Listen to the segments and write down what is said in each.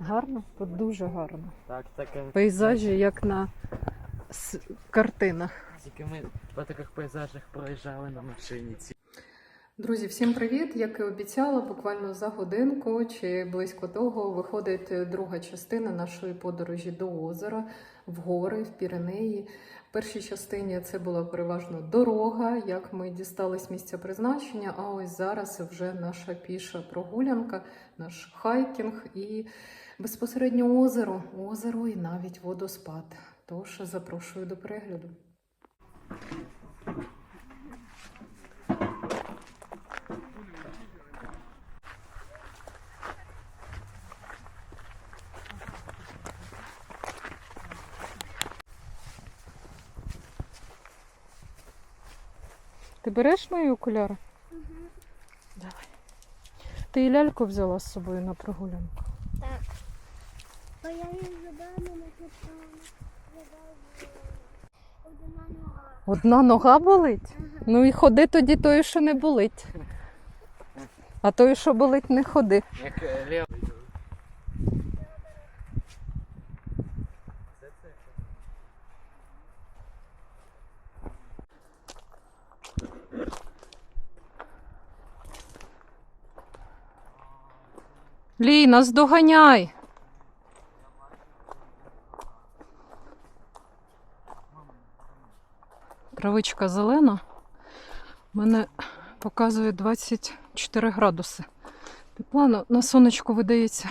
Гарно? Тут дуже гарно. Так, таке. Пейзажі, як на с- картинах. Тільки ми по таких пейзажах проїжджали на машині. Друзі, всім привіт! Як і обіцяла, буквально за годинку чи близько того виходить друга частина нашої подорожі до озера, в гори, в Піренеї. Першій частині це була переважно дорога, як ми дістались місця призначення. А ось зараз вже наша піша прогулянка, наш хайкінг і безпосередньо озеро, озеро і навіть водоспад. Тож запрошую до перегляду. Ти береш мої окуляри? Угу. Давай. Ти і ляльку взяла з собою на прогулянку. Так. Бо я їх забрала на. Одна нога. Одна нога болить? Ну і ходи тоді тою, що не болить. А тою, що болить, не ходи. Як Лій, насдоганяй! Травичка зелена. Мене показує 24 градуси. Тепла на сонечку видається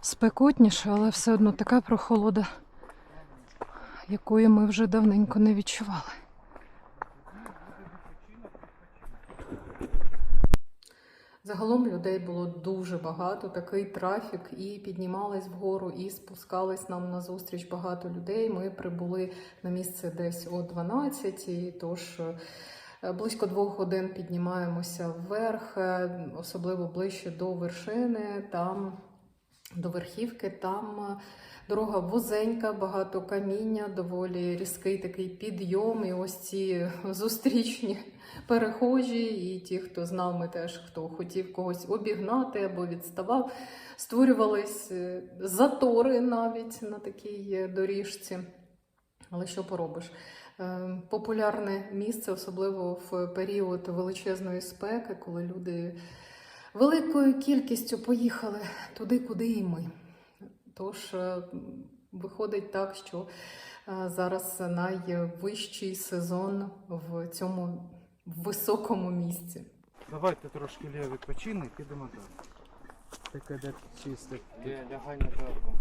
спекотніше, але все одно така прохолода, якої ми вже давненько не відчували. Загалом людей було дуже багато, такий трафік, і піднімались вгору, і спускались нам на зустріч багато людей. Ми прибули на місце десь о 12, тож е, близько двох годин піднімаємося вверх, е, особливо ближче до вершини, там до верхівки, там е, дорога вузенька, багато каміння, доволі різкий такий підйом. І ось ці зустрічні перехожі, і ті, хто з нами теж, хто хотів когось обігнати або відставав, створювались е, затори навіть на такій е, доріжці. Але що поробиш? Популярне місце, особливо в період величезної спеки, коли люди великою кількістю поїхали туди, куди і ми. Тож е, виходить так, що е, зараз найвищий сезон в цьому високому місці. Давайте трошки лівий і підемо далі. Таке де чисто. Лягай на траву.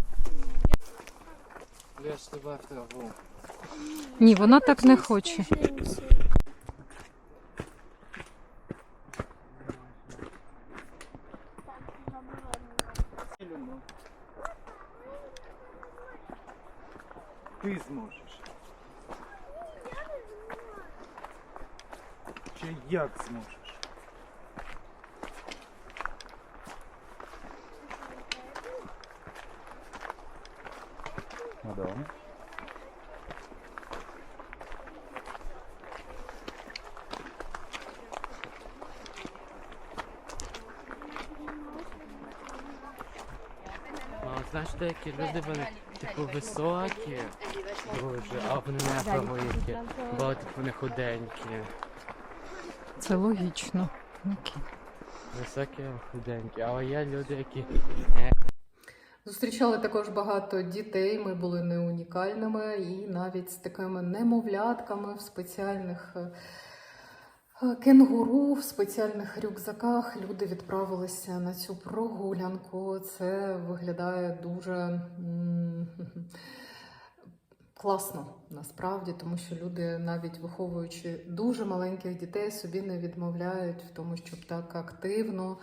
Лєш тебе в траву. Ні, вона так не хоче. Ти зможеш. Чи як зможеш? Ну да. А, знаєш, деякі люди вони типу високі, дуже, а вони не великі. Бо типу вони худенькі. Це логічно. Окей. Високі, худенькі. Але є люди, які Зустрічали також багато дітей. Ми були не унікальними, і навіть з такими немовлятками в спеціальних е, е, кенгуру, в спеціальних рюкзаках люди відправилися на цю прогулянку. Це виглядає дуже класно насправді, тому що люди, навіть виховуючи дуже маленьких дітей, собі не відмовляють в тому, щоб так активно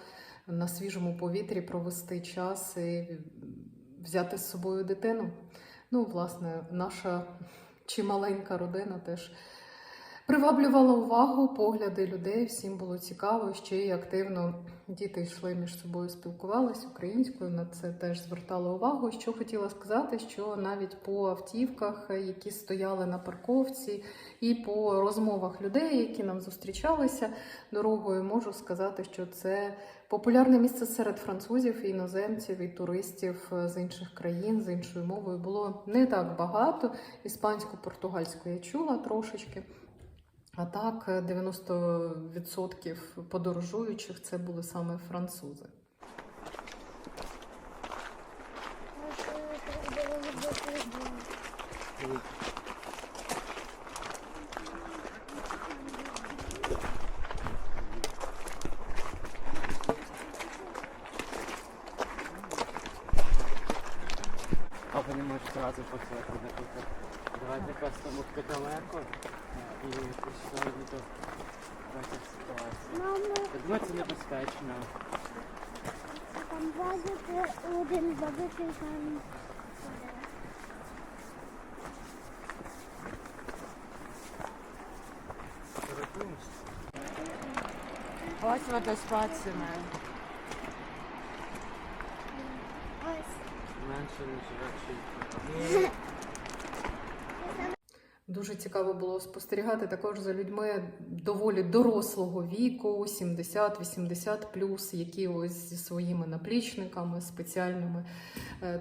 на свіжому повітрі провести час і взяти з собою дитину. Ну, власне, наша чималенька родина теж приваблювала увагу, погляди людей. Всім було цікаво, ще й активно діти йшли між собою, спілкувалися українською. На це теж звертала увагу. Що хотіла сказати, що навіть по автівках, які стояли на парковці, і по розмовах людей, які нам зустрічалися дорогою, можу сказати, що це Популярне місце серед французів, іноземців, і туристів з інших країн з іншою мовою було не так багато. Іспанську, португальську я чула трошечки. А так, е, 90% подорожуючих це були саме французи. А ви не можете одразу послати, наприклад. Давайте просто мухти далеко і почнемо до бачив ситуацію. Мамо, Я думаю, це небезпечно. там бачите один великий там. Рахуємося? Ось водоспад Семен. Ось. Менше не живе Дуже цікаво було спостерігати також за людьми доволі дорослого віку, 70-80 плюс, які ось зі своїми наплічниками, спеціальними е,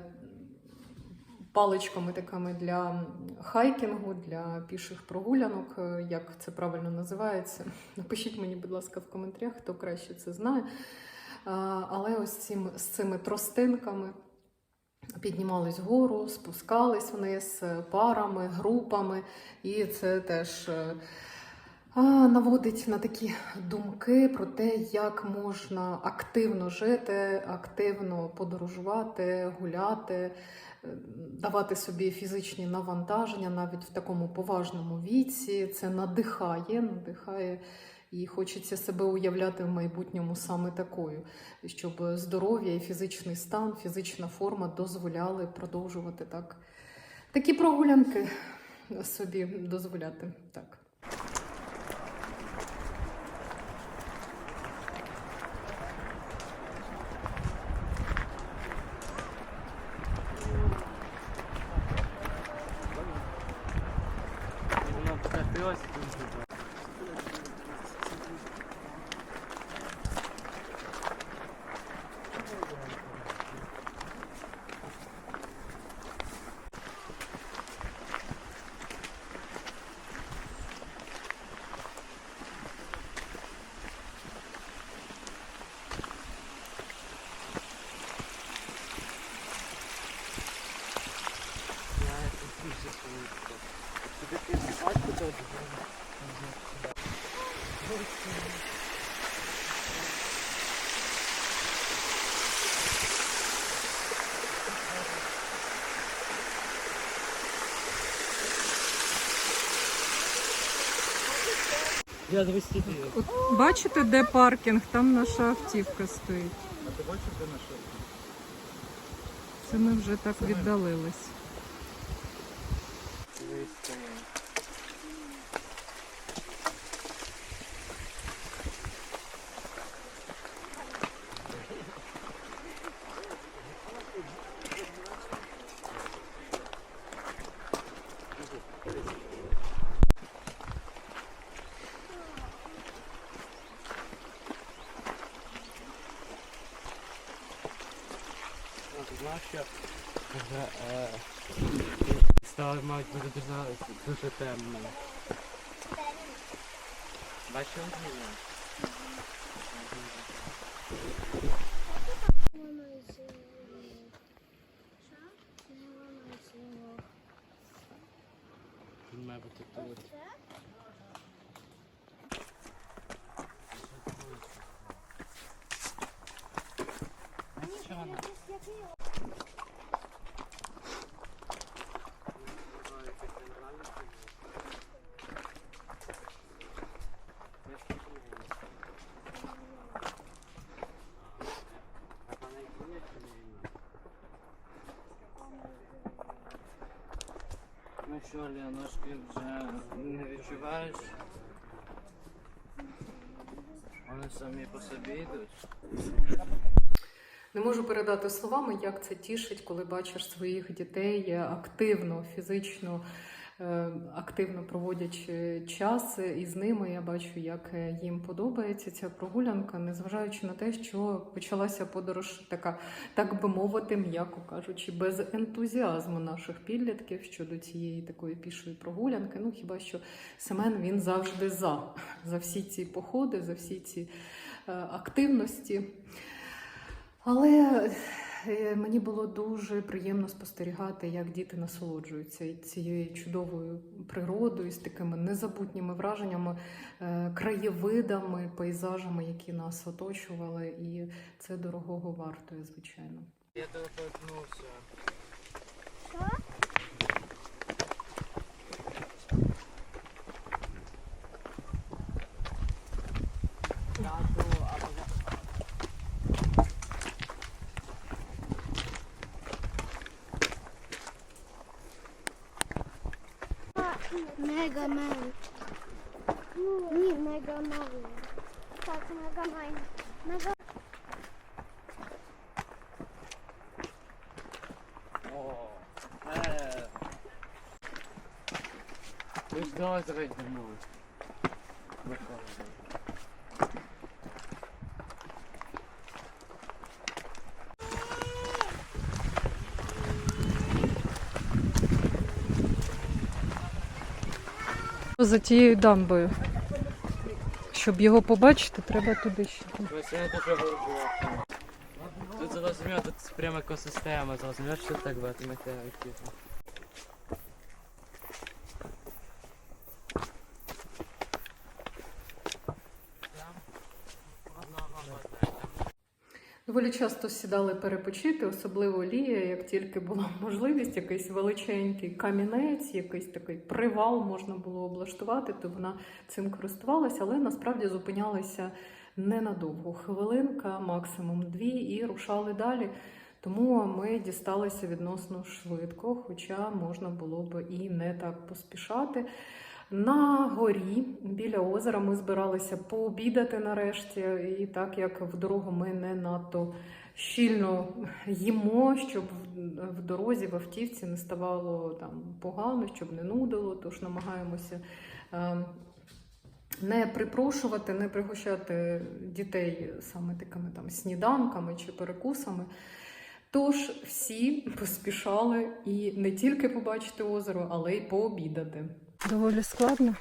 паличками такими для хайкінгу, для піших прогулянок, е, як це правильно називається. Напишіть мені, будь ласка, в коментарях, хто краще це знає. Але ось цим, з цими тростинками піднімались вгору, спускались вниз е, парами, групами, і це теж е, наводить на такі думки про те, як можна активно жити, активно подорожувати, гуляти, е, давати собі фізичні навантаження навіть в такому поважному віці. Це надихає, надихає. І хочеться себе уявляти в майбутньому саме такою, щоб здоров'я і фізичний стан, фізична форма дозволяли продовжувати так. Такі прогулянки собі дозволяти. Так. Воно вкатилось дуже. Я это дуже швидко. Сюди ти бачку тут. Я От бачите, де паркінг? Там наша автівка стоїть. А ти бачиш, де наша? Це ми вже так віддалились. Ти знаєш, що е, стало, мабуть, буде дуже, дуже темно. Бачив? Воно із Що? Не воно із його. Він має бути тут. Оце? Знаєш, що вона? Якийсь який Лія, ножки вже не відчуваєш? Вони самі по собі йдуть. Не можу передати словами, як це тішить, коли бачиш своїх дітей активно, фізично активно проводять е, час із ними. Я бачу, як е, їм подобається ця прогулянка, незважаючи на те, що почалася подорож така, так би мовити, м'яко кажучи, без ентузіазму наших підлітків щодо цієї такої пішої прогулянки. Ну хіба що Семен він завжди за, за всі ці походи, за всі ці е, активності. Але е, мені було дуже приємно спостерігати, як діти насолоджуються цією чудовою природою, з такими незабутніми враженнями, е, краєвидами, пейзажами, які нас оточували, і це дорогого вартує, звичайно. Я доторкнувся. Що? Тату, а вона- Мегамен. Ні, мегамен. Так, мегамен. Мега... О, е. Ви ж до озера йдемо. Виходимо. За тією дамбою. Щоб його побачити, треба туди ще. Тут зрозуміло, тут прямо екосистема, зрозуміло, що так багато метеоритів. Доволі часто сідали перепочити, особливо Лія, як тільки була можливість, якийсь величенький камінець, якийсь такий привал можна було облаштувати, то вона цим користувалася, але насправді зупинялися ненадовго. Хвилинка, максимум дві, і рушали далі. Тому ми дісталися відносно швидко, хоча можна було б і не так поспішати. На горі біля озера ми збиралися пообідати нарешті, і так як в дорогу ми не надто щільно їмо, щоб в- дорозі в автівці не ставало там погано, щоб не нудило, тож намагаємося. е, Не припрошувати, не пригощати дітей саме такими там сніданками чи перекусами. Тож всі поспішали і не тільки побачити озеро, але й пообідати. Доволі складно.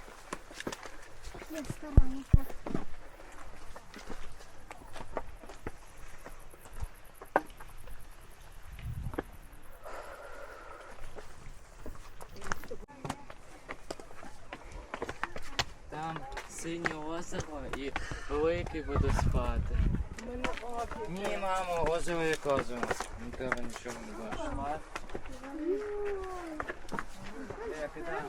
Я старанка. Там синє озеро і великий водоспад. Ні, мамо, озеро як озеро. Треба нічого не бачити. Я кидаю.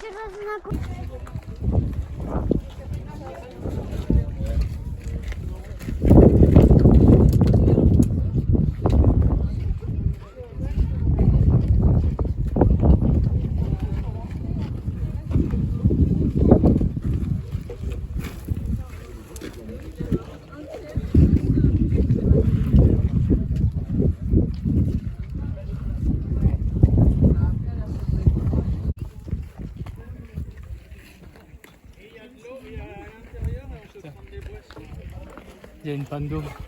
Ти hanımefendi olur.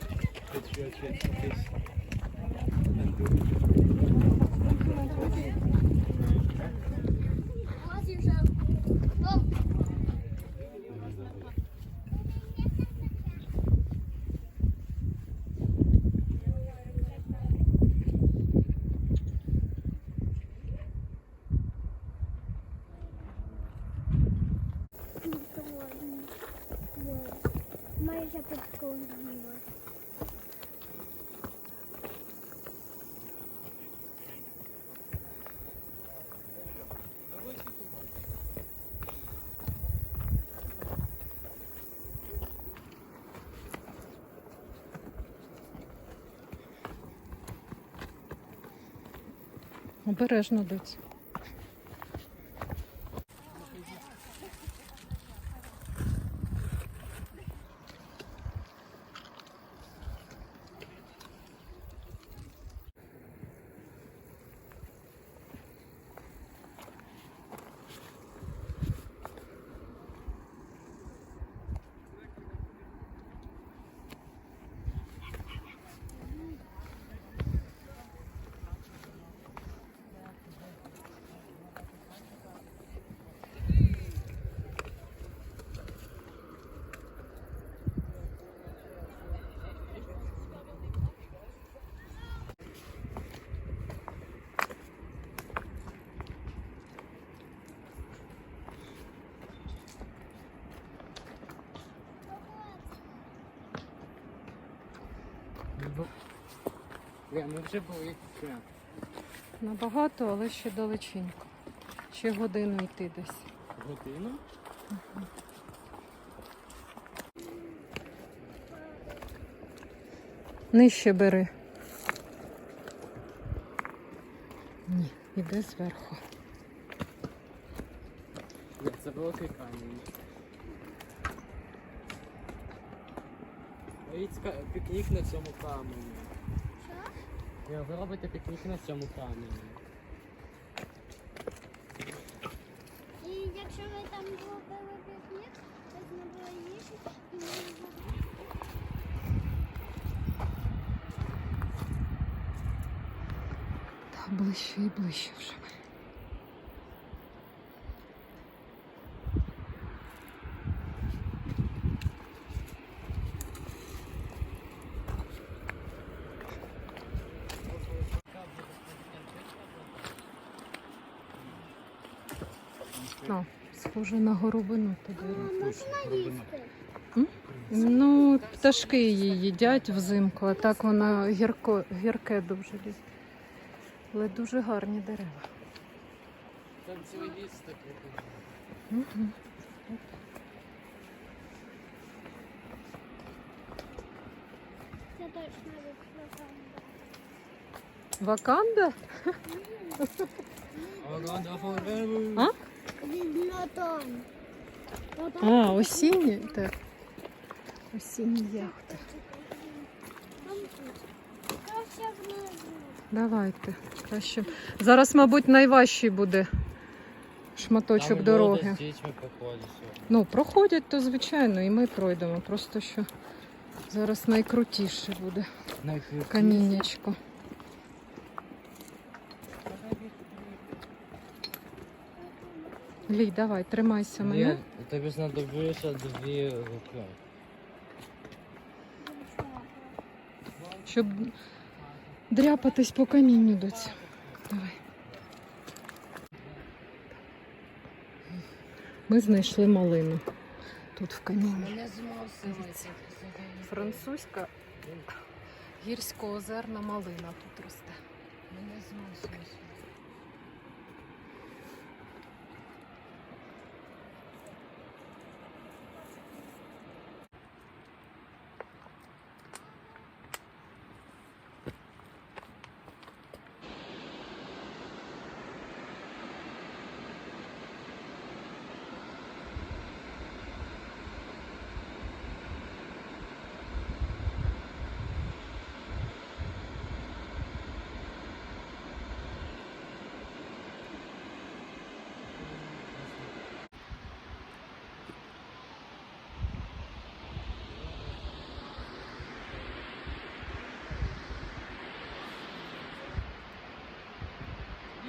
Обережно доць. Бля, ми вже були тут. Набагато, але ще далеченько. Ще годину йти десь. Годину? Нижче бери. Ні, іде зверху. Це великий камінь. Робіть пікнік на цьому камені. Що? Ви робите пікнік на цьому камені. І якщо ви там зробили пікнік, то зробили їжу і можна Та ближче і ближче вже. О, схоже на горобину туди. можна їсти. Ну, пташки її їдять взимку, а так вона гірко, гірке дуже ліс. Але дуже гарні дерева. Там цілий ліс такий. Це точно. Ваканда? А? Видно там. А, осінні? Так. Осінні яхти. Давайте. Краще. Зараз, мабуть, найважчий буде шматочок дороги. З дітьми. Ну, проходять, то звичайно, і ми пройдемо. Просто що зараз найкрутіше буде каміннячко. Лій, давай, тримайся мене. Ні, тобі знадобилося дві руки. Щоб дряпатись по камінню доці. Давай. Ми знайшли малину тут в камінні. Французька гірсько-озерна малина тут росте. Мене змусили.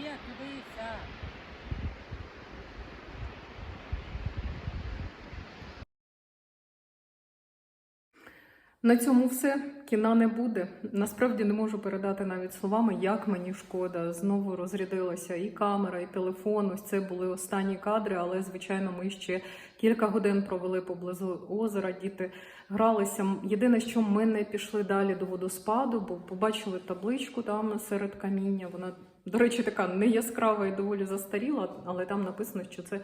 Є, дивися. На цьому все. кіна не буде. Насправді не можу передати навіть словами, як мені шкода. Знову розрядилася і камера, і телефон. Ось це були останні кадри, але звичайно, ми ще кілька годин провели поблизу озера. Діти гралися. Єдине, що ми не пішли далі до водоспаду, бо побачили табличку там серед каміння. Вона, до речі, така не яскрава і доволі застаріла, але там написано, що це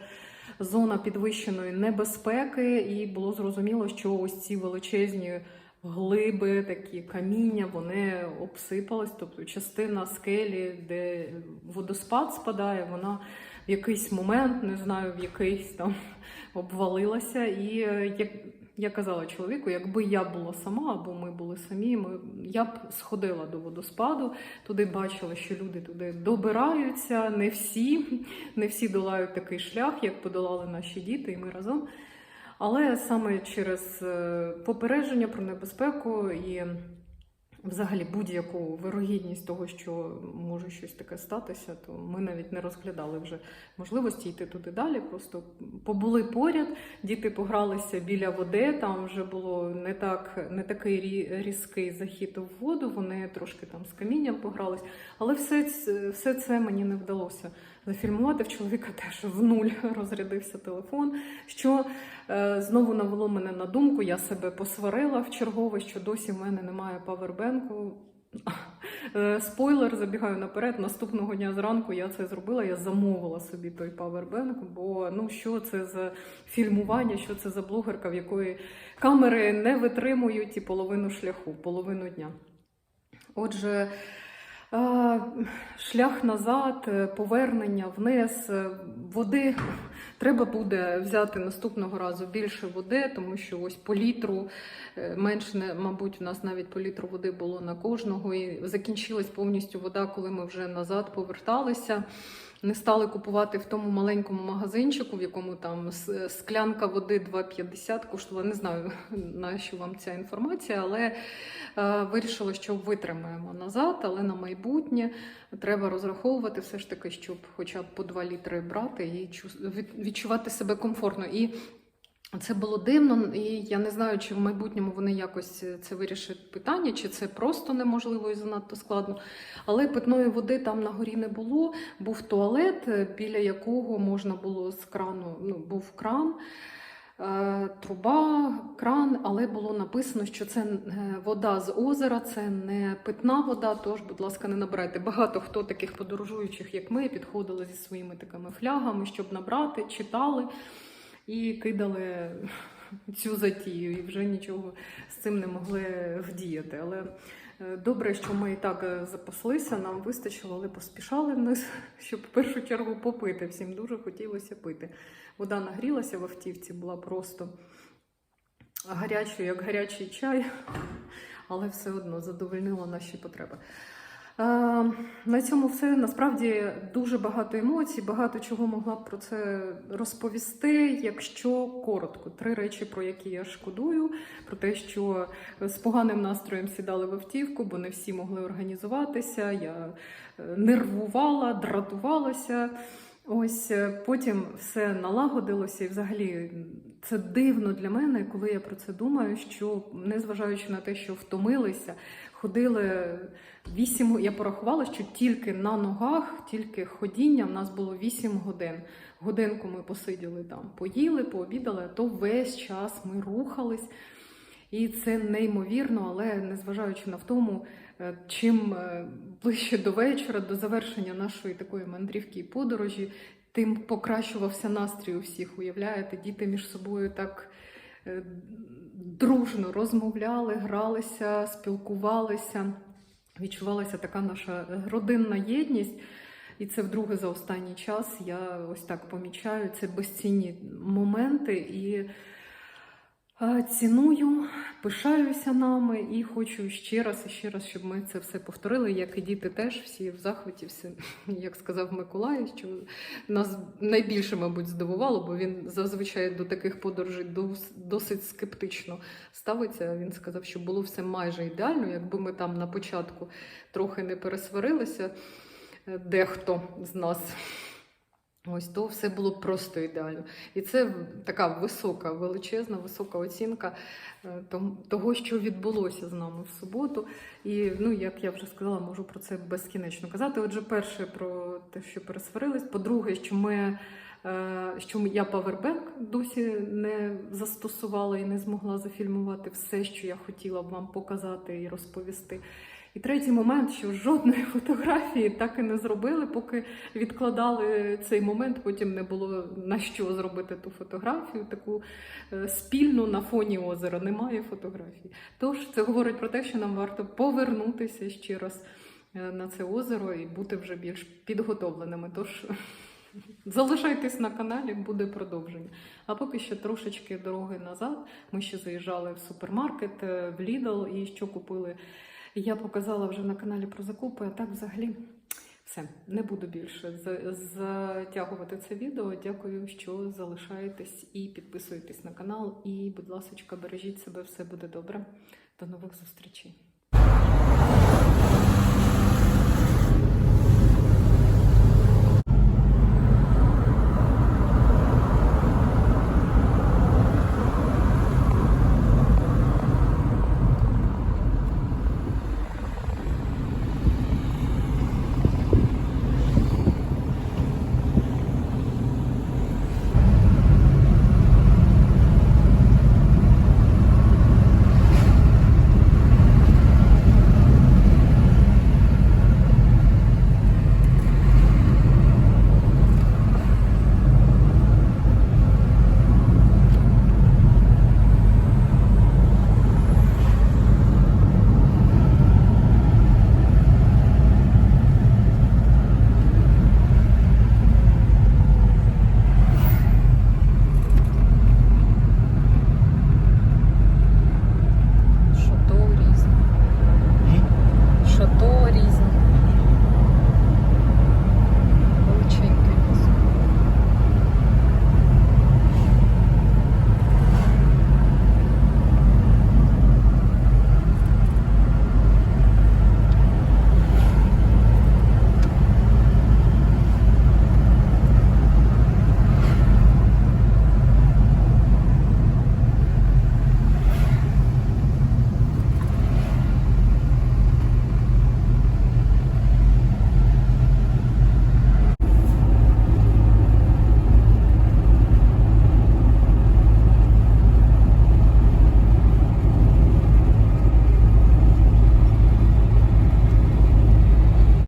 зона підвищеної небезпеки, і було зрозуміло, що ось ці величезні глиби, такі каміння, вони обсипались. Тобто частина скелі, де водоспад спадає, вона в якийсь момент, не знаю, в якийсь там обвалилася. І е, я казала чоловіку, якби я була сама або ми були самі, ми я б сходила до водоспаду. Туди бачила, що люди туди добираються. Не всі, не всі долають такий шлях, як подолали наші діти, і ми разом. Але саме через е, попередження про небезпеку і взагалі будь-яку вирогідність того, що може щось таке статися, то ми навіть не розглядали вже можливості йти туди далі. Просто побули поряд, діти погралися біля води. Там вже було не так, не такий різкий захід у воду. Вони трошки там з камінням погрались, але все, все це мені не вдалося зафільмувати. В чоловіка теж в нуль розрядився телефон. Що е, знову навело мене на думку, я себе посварила в чергове, що досі в мене немає павербенку. Е, Спойлер, забігаю наперед. Наступного дня зранку я це зробила. Я замовила собі той павербенк, бо ну що це за фільмування, що це за блогерка, в якої камери не витримують і половину шляху, половину дня. Отже, шлях назад, е, повернення вниз, е, води. Треба буде взяти наступного разу більше води, тому що ось по літру е, менше, мабуть, у нас навіть по літру води було на кожного. І закінчилась повністю вода, коли ми вже назад поверталися. Не стали купувати в тому маленькому магазинчику, в якому там склянка води 2,50 коштувала. Не знаю, на що вам ця інформація, але е, вирішили, що витримаємо назад, але на майбутнє треба розраховувати все ж таки, щоб хоча б по 2 літри брати і відчувати себе комфортно. І це було дивно, і я не знаю, чи в майбутньому вони якось це вирішать питання, чи це просто неможливо і занадто складно. Але питної води там на горі не було. Був туалет, е, біля якого можна було з крану, ну, був кран. е, Труба, кран, але було написано, що це е, вода з озера, це не питна вода. Тож, будь ласка, не набирайте. Багато хто таких подорожуючих, як ми, підходили зі своїми такими флягами, щоб набрати, читали і кидали цю затію, і вже нічого з цим не могли вдіяти. Але е, добре, що ми і так е, запаслися, нам вистачило, але поспішали вниз, щоб в першу чергу попити. Всім дуже хотілося пити. Вода нагрілася в автівці, була просто гарячою, як гарячий чай, але все одно задовольнила наші потреби. Е, На цьому все насправді дуже багато емоцій, багато чого могла б про це розповісти. Якщо коротко, три речі, про які я шкодую, про те, що з поганим настроєм сідали в автівку, бо не всі могли організуватися. Я е, нервувала, дратувалася. Ось е, потім все налагодилося, і взагалі це дивно для мене, коли я про це думаю. Що незважаючи на те, що втомилися, ходили вісім. Я порахувала, що тільки на ногах, тільки ходіння в нас було вісім годин. Годинку ми посиділи там, поїли, пообідали, а то весь час ми рухались. І це неймовірно, але незважаючи на втому, е, чим е, ближче до вечора, до завершення нашої такої мандрівки і подорожі, тим покращувався настрій у всіх. Уявляєте, діти між собою так дружно розмовляли, гралися, спілкувалися. Відчувалася така наша родинна єдність. І це вдруге за останній час я ось так помічаю. Це безцінні моменти і ціную, пишаюся нами і хочу ще раз і ще раз, щоб ми це все повторили, як і діти теж всі в захваті, всі, як сказав Миколай, що нас найбільше, мабуть, здивувало, бо він зазвичай до таких подорожей дос- досить скептично ставиться. Він сказав, що було все майже ідеально, якби ми там на початку трохи не пересварилися, е, дехто з нас. Ось то все було просто ідеально. І це така висока, величезна, висока оцінка е, того, що відбулося з нами в суботу. І ну, як я вже сказала, можу про це безкінечно казати. Отже, перше про те, що пересварились. По-друге, що ми. е, Що я павербенк досі не застосувала і не змогла зафільмувати все, що я хотіла б вам показати і розповісти. І третій момент, що жодної фотографії так і не зробили, поки відкладали цей момент, потім не було на що зробити ту фотографію, таку е, спільну на фоні озера. Немає фотографій. Тож це говорить про те, що нам варто повернутися ще раз е, на це озеро і бути вже більш підготовленими. Тож залишайтесь на каналі, буде продовження. А поки що трошечки дороги назад. Ми ще заїжджали в супермаркет, е, в Lidl і що купили. Я показала вже на каналі про закупи, а так взагалі все, не буду більше затягувати це відео. Дякую, що залишаєтесь і підписуєтесь на канал. І, будь ласка, бережіть себе, все буде добре. До нових зустрічей.